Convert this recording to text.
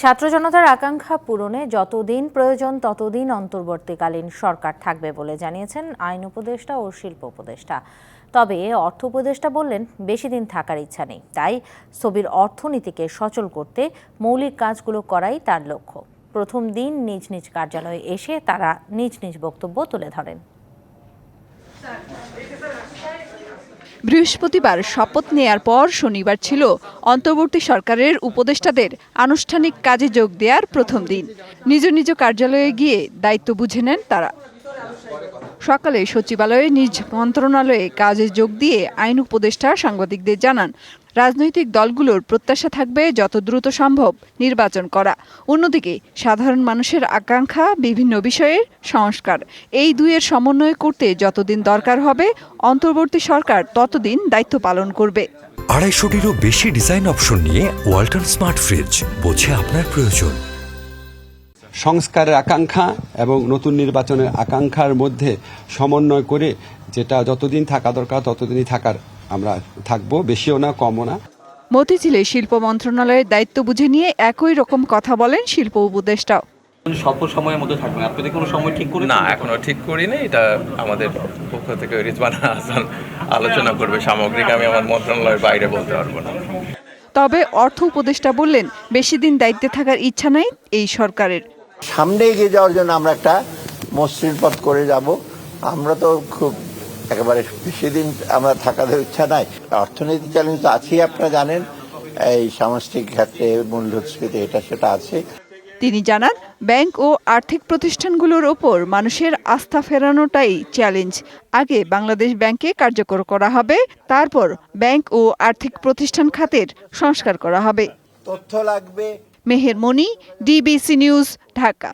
ছাত্র জনতার আকাঙ্ক্ষা পূরণে যতদিন প্রয়োজন ততদিন অন্তর্বর্তীকালীন সরকার থাকবে বলে জানিয়েছেন আইন উপদেষ্টা ও শিল্প উপদেষ্টা। তবে অর্থ উপদেষ্টা বললেন, বেশি দিন থাকার ইচ্ছা নেই। তাই ছবির অর্থনীতিকে সচল করতে মৌলিক কাজগুলো করাই তার লক্ষ্য। প্রথম দিন নিজ নিজ কার্যালয়ে এসে তারা নিজ নিজ বক্তব্য তুলে ধরেন। বৃহস্পতিবার শপথ নেয়ার পর শনিবার ছিল। অন্তর্বর্তী সরকারের উপদেষ্টাদের আনুষ্ঠানিক কাজে যোগ দেওয়ার প্রথম দিন। নিজ নিজ কার্যালয়ে গিয়ে দায়িত্ব বুঝে নেন তারা। সকালে সচিবালয়ে নিজ মন্ত্রণালয়ে কাজে যোগ দিয়ে আইন উপদেষ্টা সাংবাদিকদের জানান রাজনৈতিক দলগুলোর প্রত্যাশা থাকবে যত দ্রুত সম্ভব নির্বাচন করা। অন্যদিকে সাধারণ মানুষের আকাঙ্ক্ষা বিভিন্ন বিষয়ের সংস্কার। এই দুইয়ের সমন্বয় করতে যতদিন দরকার হবে অন্তর্বর্তী সরকার ততদিন দায়িত্ব পালন করবে। আড়াইশোটিরও বেশি ডিজাইন অপশন নিয়ে ওয়ালটন স্মার্ট ফ্রিজ বোঝে আপনার প্রয়োজন। সংস্কারের আকাঙ্ক্ষা এবং নতুন নির্বাচনের আকাঙ্ক্ষার মধ্যে সমন্বয় করে যেটা যতদিন থাকা দরকার ততদিনই থাকার আমরা থাকব বেশিও না কমও না। মতিঝিলে শিল্প মন্ত্রণালয়ের দায়িত্ব বুঝে নিয়ে একই রকম কথা বলেন শিল্প উপদেষ্টাও। স্বল্প সময়ের মধ্যে থাকবেন। আপনি কোনো সময় ঠিক করে না এখনও ঠিক করিনি। এটা আমাদের পক্ষ থেকে রিজওয়ানা হাসান আলোচনা করবে। সামগ্রিক আমি আমার মন্ত্রণালয়ের বাইরে বলতে পারব না। তবে অর্থ উপদেষ্টা বললেন বেশি দিন দায়িত্বে থাকার ইচ্ছা নাই এই সরকারের। সামনে এগিয়ে যাওয়ার জন্য আমরা একটা মসৃণ পথ করে যাব। আমরা তো খুব একেবারে বেশি দিন আমরা থাকার ইচ্ছা নাই। অর্থনৈতিক চ্যালেঞ্জ তো আছেই আপনারা জানেন। এই সামষ্টিক ক্ষেত্রে মূল্যস্ফীতি এটা সেটা আছে। তিনি জানান ব্যাংক ও আর্থিক প্রতিষ্ঠানগুলোর ওপর মানুষের আস্থা ফেরানোটাই চ্যালেঞ্জ আগে বাংলাদেশ ব্যাংকে কার্যকর করা হবে তারপর ব্যাংক ও আর্থিক প্রতিষ্ঠান খাতের সংস্কার করা হবে। তথ্য লাগবে। Meher Moni DBC news Dhaka.